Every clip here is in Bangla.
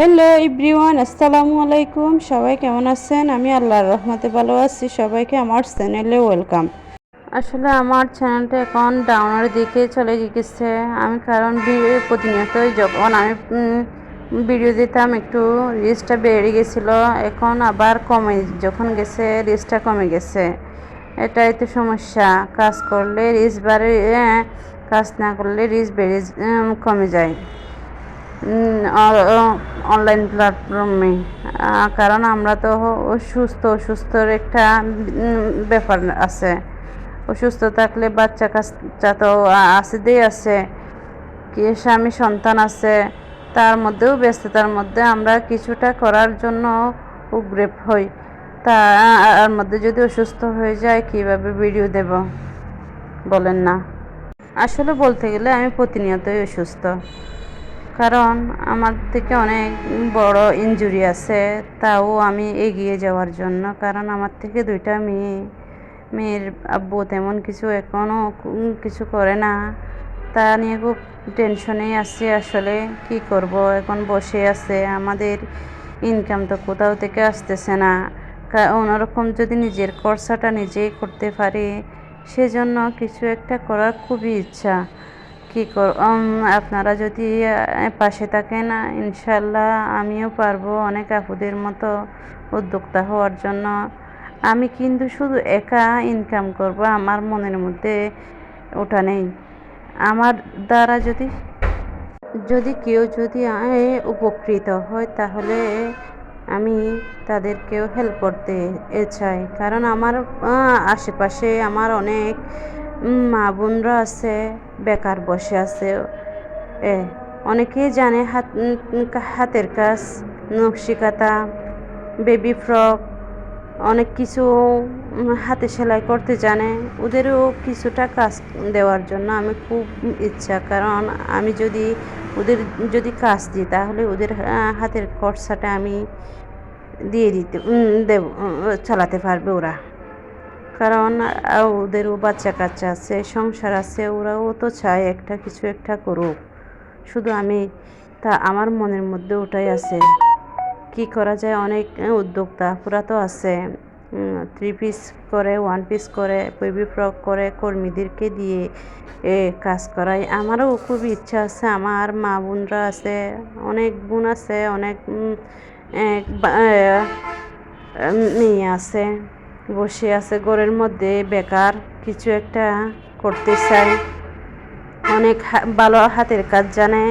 হ্যালো ইব্রিওয়ান আসসালামু আলাইকুম। সবাই কেমন আছেন? আমি আল্লাহর রহমতে ভালো আছি। সবাইকে আমার চ্যানেলে ওয়েলকাম। আসলে আমার চ্যানেলটা এখন ডাউনের দিকে চলে গেছে আমি কারণ প্রতিনিয়তই যখন আমি ভিডিও দিতাম, একটু রিচটা বেড়ে গেছিল এখন আবার কমে, যখন গেছে রিচটা কমে গেছে। এটাই তো সমস্যা। কাজ করলে রিচ বাড়ে কাজ না করলে রিচ বেড়ে কমে যায়। অনলাইন প্ল্যাটফর্মে কারণ আমরা তো সুস্থ অসুস্থর একটা ব্যাপার আছে। অসুস্থ থাকলে বাচ্চা কাচ্চা তো আসেদেই আছে। কি স্বামী সন্তান আছে, তার মধ্যেও ব্যস্ততার মধ্যে আমরা কিছুটা করার জন্য উগ্রেপ হই। তার মধ্যে যদি অসুস্থ হয়ে যায়, কীভাবে ভিডিও দেব? বলেন না। আসলে বলতে গেলে আমি প্রতিনিয়তই অসুস্থ। কারণ আমার থেকে অনেক বড় ইনজুরি আছে, তাও আমি এগিয়ে যাওয়ার জন্য। কারণ আমার থেকে দুইটা মেয়ে, মেয়ের আব্বু তেমন কিছু এখনও কিছু করে না। তা নিয়ে খুব টেনশনেই আছি আসলে, কি করব? এখন বসে আছে, আমাদের ইনকাম তো কোথাও থেকে আসতেছে না। অন্যরকম যদি নিজের খরচাটা নিজেই করতে পারি, সেজন্য কিছু একটা করার খুবই ইচ্ছা। কি কর আপনারা যদি পাশে থাকেন, ইনশাল্লাহ আমিও পারব অনেক আপুদের মতো উদ্যোক্তা হওয়ার জন্য। আমি কিন্তু শুধু একা ইনকাম করব, আমার মনের মধ্যে ওটা নেই। আমার দ্বারা যদি যদি কেউ যদি উপকৃত হয়, তাহলে আমি তাদেরকেও হেল্প করতে চাই। কারণ আমার আশেপাশে আমার অনেক মা বোনরা আছে, বেকার বসে আছে। এ, অনেকেই জানে হাত, হাতের কাজ নকশিকাতা বেবি ফ্রক, অনেক কিছু হাতে সেলাই করতে জানে। ওদেরও কিছুটা কাজ দেওয়ার জন্য আমি খুব ইচ্ছা, কারণ আমি যদি ওদের যদি কাজ দিই, তাহলে ওদের হাতের খরচাটা আমি দিয়ে দিতে দেব চালাতে পারবে ওরা। কারণ ওদেরও বাচ্চা কাচ্চা আছে, সংসার আছে, ওরাও তো চায় একটা কিছু একটা করুক। শুধু আমি, তা আমার মনের মধ্যে ওটাই আছে। কি করা যায়? অনেক উদ্যোক্তা পুরা তো আছে। থ্রি পিস করে ওয়ান পিস করে বেবি ফ্রক করে, কর্মীদেরকে দিয়ে, এ, কাজ করাই। আমারও খুব ইচ্ছা আছে। আমার মা বোনরা আছে, অনেক বোন আছে, অনেক মেয়ে আছে। বসে আছে ঘরের মধ্যে, বেকার, কিছু একটা করতে চাই। অনেক ভালো হাতের কাজ জানে।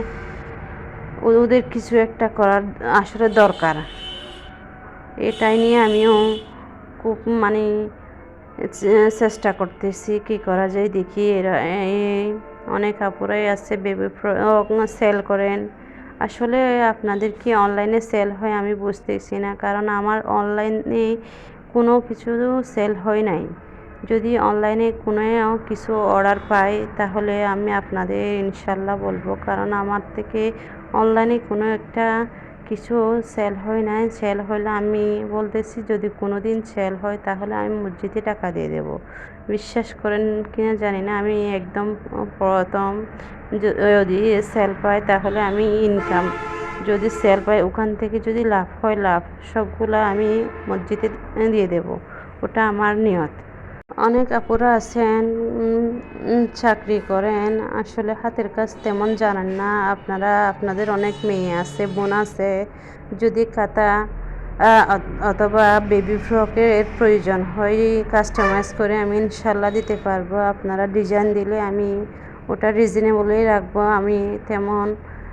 ওদের কিছু একটা করার আসলে দরকার। এটাই নিয়ে আমিও খুব মানে চেষ্টা করতেছি কি করা যায় দেখি। এরা অনেক আপুরাই আছে, বেবি সেল করেন। আসলে আপনাদের কি অনলাইনে সেল হয় আমি বুঝতেছি না, কারণ আমার অনলাইনে কোনো কিছু সেল হয় নাই। যদি অনলাইনে কোনো কিছু অর্ডার পাই, তাহলে আমি আপনাদের ইনশাল্লাহ বলব। কারণ আমার থেকে অনলাইনে কোনো একটা কিছু সেল হয় নাই। সেল হলে আমি বলতেছি, যদি কোনো দিন সেল হয়, তাহলে আমি মসজিদে টাকা দিয়ে দেব। বিশ্বাস করেন কিনা জানি না, আমি একদম প্রথম যদি সেল পাই, তাহলে আমি ইনকাম যদি সেল পাই, ওখান থেকে যদি লাভ হয়, লাভ। সবগুলো আমি মসজিদে দিয়ে দেব। ওটা আমার নিয়ত। অনেক আপুরা আছেন চাকরি করেন। আসলে হাতের কাজ তেমন জানেন না। আপনারা, আপনাদের অনেক মেয়ে আছে, বোন আছে। যদি কাতা অথবা বেবি ফ্রকের প্রয়োজন হয় কাস্টমাইজ করে আমি ইনশাল্লাহ দিতে পারব। আপনারা ডিজাইন দিলে আমি ওটা রিজনেবলই রাখব। আমি তেমন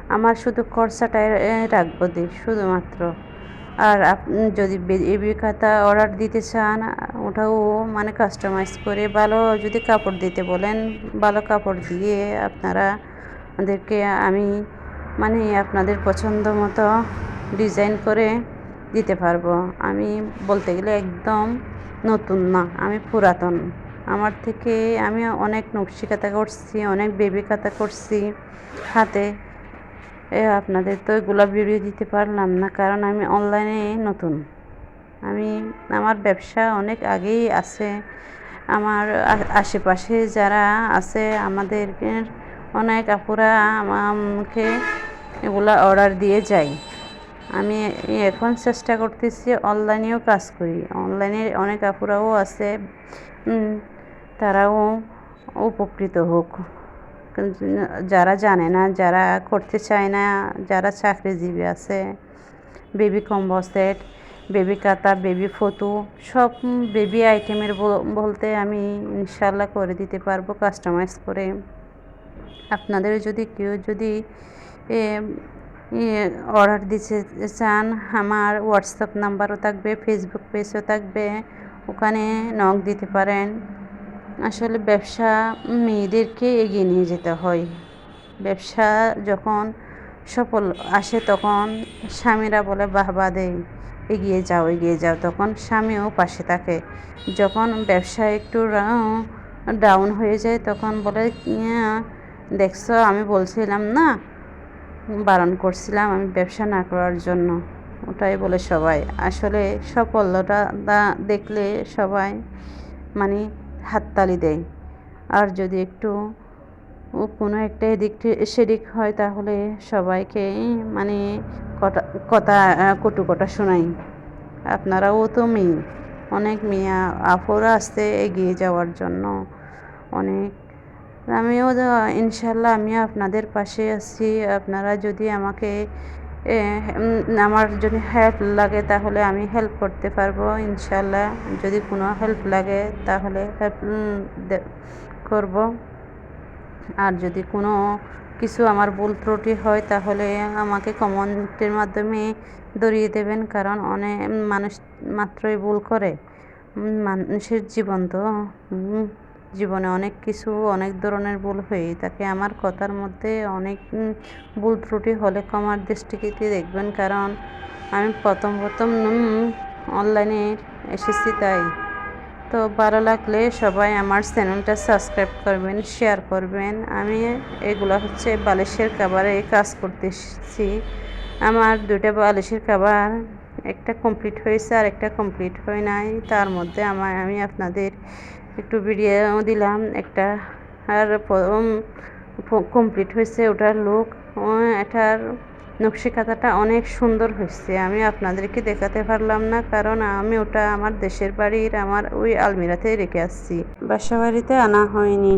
আমার শুধু খরচাটাই রাখব দিই শুধুমাত্র। আর আপ- যদি বেবি খাতা অর্ডার দিতে চান, ওটাও মানে কাস্টমাইজ করে ভালো যদি কাপড় দিতে বলেন, ভালো কাপড় দিয়ে আপনারা ওদেরকে আমি মানে আপনাদের পছন্দ মতো ডিজাইন করে দিতে পারব। আমি বলতে গেলে একদম নতুন না, আমি পুরাতন। আমার থেকে আমি অনেক নকশি কাতা করছি, অনেক বেবি কাতা করছি, হাতে। এ, আপনাদের তো এগুলো ভিডিও দিতে পারলাম না, কারণ আমি অনলাইনে নতুন। আমি, আমার ব্যবসা অনেক আগেই আছে। আমার আশেপাশে যারা আছে আমাদের অনেক আপুরা আমাকে এগুলা অর্ডার দিয়ে যায়। আমি এখন চেষ্টা করতেছি অনলাইনেও কাজ করি। অনলাইনে অনেক আপুরাও আছে তারাও উপকৃত হোক। যারা জানে না, যারা করতে চায় না, যারা চাকরিজীবী আছে, বেবি কম্বো সেট বেবি কাতা বেবি ফটো সব বেবি আইটেমের বলতে আমি ইনশাল্লাহ করে দিতে পারব, কাস্টমাইজ করে। আপনাদের যদি কেউ যদি অর্ডার দিতে চান, আমার হোয়াটসঅ্যাপ নাম্বারও থাকবে ফেসবুক পেজও থাকবে, ওখানে নক দিতে পারেন। আসলে ব্যবসা মেয়েদেরকে এগিয়ে নিয়ে যেতে হয়। ব্যবসা যখন সফল আসে তখন স্বামীরা বলে বাহবা দেয় এগিয়ে যাও এগিয়ে যাও। তখন স্বামীও পাশে থাকে। যখন ব্যবসা একটু ডাউন হয়ে যায় তখন বলে "ইয়া, দেখছ আমি বলছিলাম না বারণ করছিলাম আমি ব্যবসা না করার জন্য। ওটাই বলে সবাই। আসলে সাফল্যটা দা- দেখলে সবাই মানে হাততালি দেয়। আর যদি একটু কোনো একটা এদিক সেদিক হয় তাহলে সবাইকে মানে কটা, কথা কটু কটা শোনাই। আপনারাও তো মেয়ে। অনেক মেয়ে আফরা আসতে এগিয়ে যাওয়ার জন্য। অনেক, আমিও ইনশাল্লাহ আমি আপনাদের পাশে আছি। আপনারা যদি আমাকে আমার যদি হেল্প লাগে তাহলে আমি হেল্প করতে পারব, ইনশাল্লাহ। যদি কোনো হেল্প লাগে তাহলে হেল্প করব। আর যদি কোনো কিছু আমার ভুল ত্রুটি হয় তাহলে আমাকে কমেন্টের মাধ্যমে ধরিয়ে দেবেন, কারণ অনেক মানুষ মাত্রই ভুল করে। মানুষের জীবন তো জীবনে অনেক কিছু, অনেক ধরনের ভুল হয়েই থাকে। আমার কথার মধ্যে অনেক ভুল ত্রুটি হলে কমার দৃষ্টিতে দেখবেন, কারণ আমি প্রথম প্রথম অনলাইনে এসেছি তাই। তো ভালো লাগলে সবাই আমার চ্যানেলটা সাবস্ক্রাইব করবেন শেয়ার করবেন। আমি এগুলো হচ্ছে বালিশের কাবারে কাজ করতেছি। আমার দুটো বালিশের কাবার একটা কমপ্লিট হয়েছে আর একটা কমপ্লিট হয় নাই। তার মধ্যে আমার, আমি আপনাদের একটু ভিডিও দিলাম, একটা আর প্রথম কমপ্লিট হয়েছে ওটার লুক এটার নকশি কাঁথাটা অনেক সুন্দর হয়েছে, আমি আপনাদেরকে দেখাতে পারলাম না, কারণ আমি ওটা আমার দেশের বাড়ির, আমার ওই আলমিরাতেই রেখে আসছি। বাসা বাড়িতে আনা হয়নি।